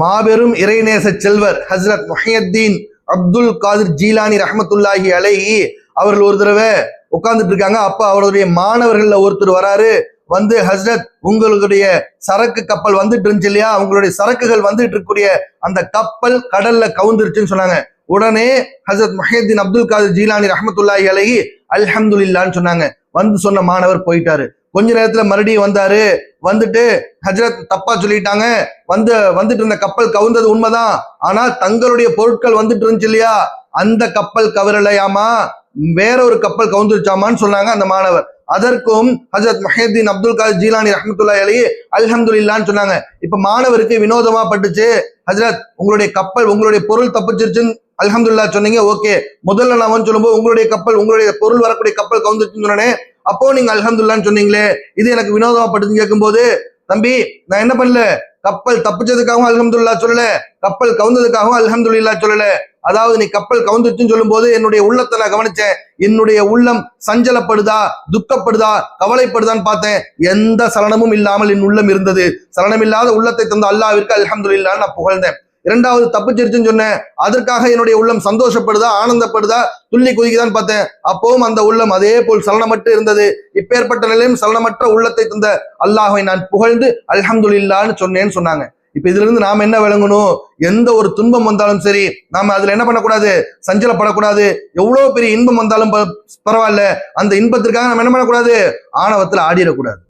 மாபெரும் இறைநேச செல்வர் ஹஸ்ரத் முஹியத்தீன் அப்துல் காதிர் ஜீலானி ரஹமத்துல்லாஹி அலைஹி அவர்கள் ஒரு தடவை உட்கார்ந்துட்டு இருக்காங்க. அப்ப அவருடைய மாணவர்கள்ல ஒருத்தர் வராரு. வந்து ஹஸ்ரத் உங்களுடைய சரக்கு கப்பல் வந்துட்டு இருந்துச்சு இல்லையா? உங்களுடைய சரக்குகள் வந்துட்டு இருக்கக்கூடிய அந்த கப்பல் கடல்ல கவுந்துருச்சுன்னு சொன்னாங்க. உடனே ஹசரத் மஹியத்தீன் அப்துல் காதிர் ஜீலானி ரஹமத்துல்லாஹி அலஹி அல்ஹம்துல்லான்னு சொன்னாங்க. வந்து சொன்ன மாணவர் போயிட்டாரு. கொஞ்ச நேரத்துல மறுபடியும் வந்தாரு. வந்துட்டு ஹஜரத் தப்பா சொல்லிட்டாங்க. வந்து வந்துட்டு இருந்த கப்பல் கவுந்தது உண்மைதான். ஆனா தங்களுடைய பொருட்கள் வந்துட்டு இருந்துச்சு இல்லையா? அந்த கப்பல் கவரலையாமா? வேற ஒரு கப்பல் கவுந்துருச்சாமான்னு சொன்னாங்க அந்த மாணவர். அதற்கும் ஹஜரத் மஹேதீன் அப்துல் காதர் ஜீலானி ரஹமத்துல்லா அலி அல்ஹம்துலில்லான்னு சொன்னாங்க. இப்ப மாணவருக்கு வினோதமா பட்டுச்சு. ஹசரத் உங்களுடைய கப்பல் உங்களுடைய பொருள் தப்பிச்சிருச்சுன்னு அல்ஹம்துல்லா சொன்னீங்க ஓகே. முதல்ல நான் வந்து சொல்லும்போது உங்களுடைய கப்பல் உங்களுடைய பொருள் வரக்கூடிய கப்பல் கவுந்துருச்சுன்னு சொன்னேன் அப்போ நீங்க அல்ஹம்துல்லான்னு சொன்னீங்களே இது எனக்கு வினோதமா பட்டுச்சுன்னு கேட்கும்போது தம்பி நான் என்ன பண்ணல? கப்பல் தப்பிச்சதுக்காகவும் அல்ஹம்துல்லா சொல்லல. கப்பல் கவுந்ததுக்காகவும் அல்ஹம்துலில்லா சொல்லல. அதாவது நீ கப்பல் கவுந்துச்சுன்னு சொல்லும்போது என்னுடைய உள்ளத்தை நான் கவனிச்சேன். என்னுடைய உள்ளம் சஞ்சலப்படுதா துக்கப்படுதா கவலைப்படுதான்னு பார்த்தேன். எந்த சலனமும் இல்லாமல் என் உள்ளம் இருந்தது. சலனம் இல்லாத உள்ளத்தை தந்த அல்லாவிற்கு அல்ஹம்துலில்லான்னு நான் புகழ்ந்தேன். இரண்டாவது தப்பிச்சிருச்சுன்னு சொன்னேன். அதற்காக என்னுடைய உள்ளம் சந்தோஷப்படுதா ஆனந்தப்படுதா? துள்ளி குதிக்குதான் பார்த்தேன். அப்பவும் அந்த உள்ளம் அதே போல் சலனமற்று இருந்தது. இப்பேற்பட்ட நிலையும் சலனமற்ற உள்ளத்தை தந்த அல்லாஹை நான் புகழ்ந்து அல்ஹம்துல்லான்னு சொன்னேன்னு சொன்னாங்க. இப்ப இதுல இருந்து நாம என்ன விளங்கணும்? எந்த ஒரு துன்பம் வந்தாலும் சரி நாம அதுல என்ன பண்ணக்கூடாது? சஞ்சலப்படக்கூடாது. எவ்வளவு பெரிய இன்பம் வந்தாலும் பரவாயில்ல. அந்த இன்பத்திற்காக நம்ம என்ன பண்ணக்கூடாது? ஆணவத்துல ஆடிடக்கூடாது.